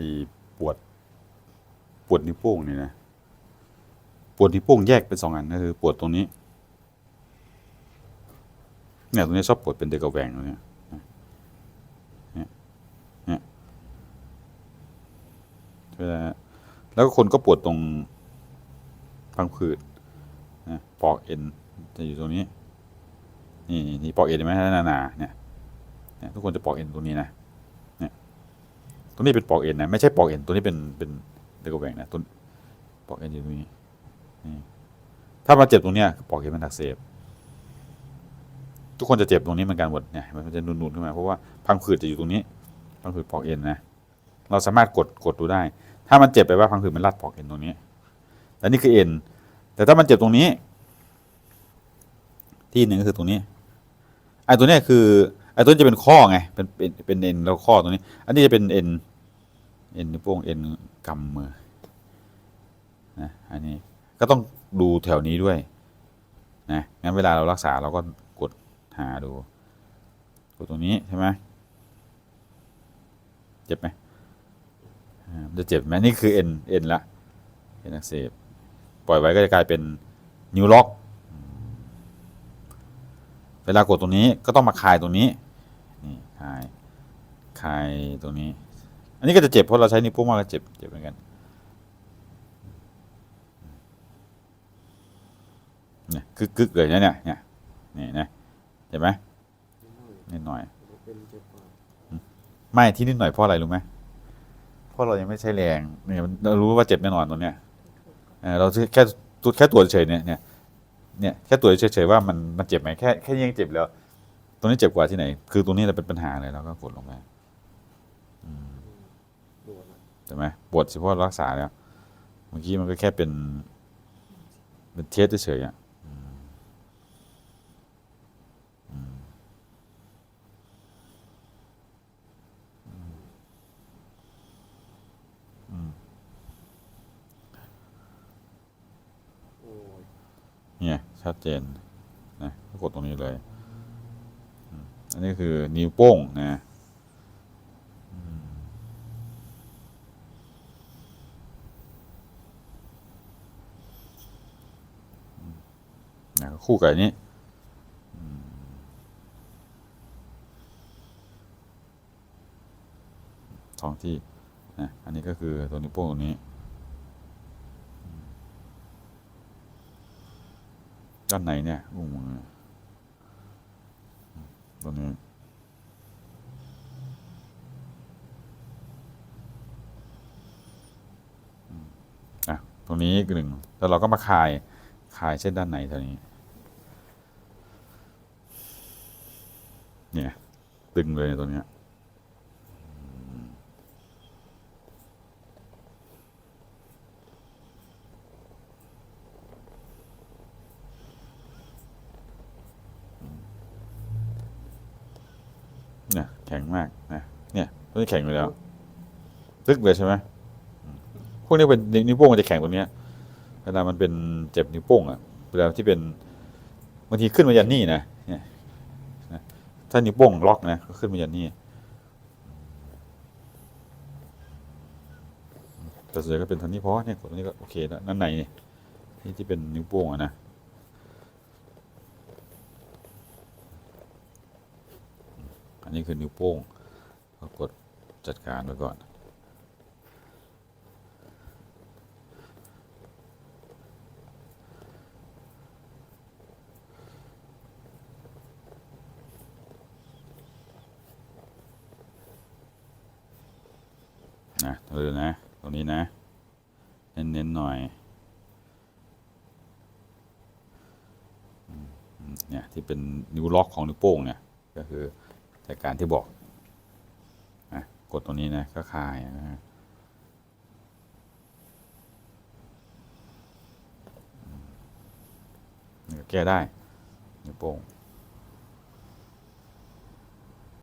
อ้ปวด ปวดนิ้วโป้งนี่นะ ปวดนิ้วโป้งแยกเป็นสองอันก็คือ ปวดตรงนี้ เนี่ยตรงนี้ชอบปวดเป็นเด็กระแหวงตรงนี้นี่นี่แล้วก็คนก็ปวดตรงพังผืดนะปอกเอ็นจะอยู่ตรงนี้ นี่นี่ปอกเอ็นไหมหนาๆเนี่ยเนี่ย ทุกคนจะปอกเอ็นตรงนี้นะ ตรงนี้เป็นปอกเอ็นนะไม่ใช่ปอกเอ็นตัวนี้เป็นเป็นเดกแหวงนะตัวปอกเอ็นอยู่ตรงนี้ถ้ามาเจ็บตรงเนี้ยปอกเอ็นมันอักเสบทุกคนจะเจ็บตรงนี้เหมือนกันหมดเนี่ยมันจะนูนๆขึ้นมาเพราะว่าพังผืดจะอยู่ตรงนี้พังผืดปอกเอ็นนะเราสามารถกดกดดูได้ ถ้ามันเจ็บไปว่าพังผืดมันรัดปอกเอ็นตรงนี้และนี่คือเอ็นแต่ถ้ามันเจ็บตรงนี้ ที่หนึ่งก็คือตรงนี้ไอ้ตัวเนี้ยคือ ไอ้ตัวนี้จะเป็นข้อไง เป็นเป็นเป็นเอ็นแล้วข้อตรงนี้ อันนี้จะเป็นเอ็นเอ็นนิ้วโป้งเอ็นกำมือนะอันนี้ก็ต้องดูแถวนี้ด้วยนะงั้นเวลาเรารักษาเราก็กดหาดูกดตรงนี้ใช่ไหมเจ็บไหมมันจะเจ็บไหมนี่คือเอ็นเอ็นละเอ็นอักเสบปล่อยไว้ก็จะกลายเป็นนิ้วล็อก เวลากดตรงนี้ก็ต้องมาคลายตรงนี้ คลายคลายตรงนี้ อันนี้ก็จะเจ็บเพราะเราใช้นิ้วโป้งมากก็เจ็บเจ็บเหมือนกันเนี่ยกึกกึกๆเลยนะเนี่ยเนี่ยนี่นะเห็นไหมนิดหน่อยไม่ที่นิดหน่อยเพราะอะไรรู้ไหมเพราะเรายังไม่ใช้แรงเนี่ยเรารู้ว่าเจ็บแน่นอนตรงเนี้ยเออเราแค่แค่ตรวจเฉยเนี่ยเนี่ยเนี่ยแค่ตรวจเฉยๆว่ามันมันเจ็บไหมแค่แค่ยังเจ็บแล้ว ตรงนี้เจ็บกว่าที่ไหน คือตรงนี้เราเป็นปัญหาเลยเราก็กดลงไปใช่ไหมปวดเฉพาะรักษาแล้วเมื่อกี้มันก็แค่เป็น เป็นเทสเฉยๆอะอืมอืมอืมโอ้ยเนี่ย ชัดเจนนะกดตรงนี้เลย อันนี้คือนิ้วโป้งนะนะคู่กับอันนี้อืมสองที่นะอันนี้ก็คือตัวนิ้วโป้งตรงนี้ ด้านในเนี่ยอุ้งมือ ตรงนี้อะตรงนี้กหนึ่งแล้วเราก็มาคายคายเส้นด้านในเท่านี้ เนี่ย ตึงเลยเนี่ยตรงเนี้ย เนี่ยแข็งมากนะเนี่ยตัวนี้แข็งอยู่แล้วตึกเลยใช่ไหมพวกนี้เป็นนิ้วโป้งมันจะแข็งตรงเนี้ยเวลามันเป็นเจ็บนิ้วโป้งอะเวลาที่เป็นบางทีขึ้นมายันนี่นะเนี่ยถ้านิ้วโป้งล็อกนะก็ขึ้นมายันนี่แต่ส่วนใหญ่ก็เป็นทางนี้เพราะเนี่ยกดตรงนี้ก็โอเคแล้วนั่นในนี่ที่ที่เป็นนิ้วโป้งอะนะ นนี้คือนิ้วโป้งก็กดจัดการไว้ก่อน นะดูนะ ตรงนี้นะ เน้นๆหน่อยเนี่ยที่เป็นนิ้วล็อกของนิ้วโป้งเนี่ยก็คือ จากการที่บอกนะกดตรงนี้นะก็คลายนะฮะแก้ได้นิ้วโป้ง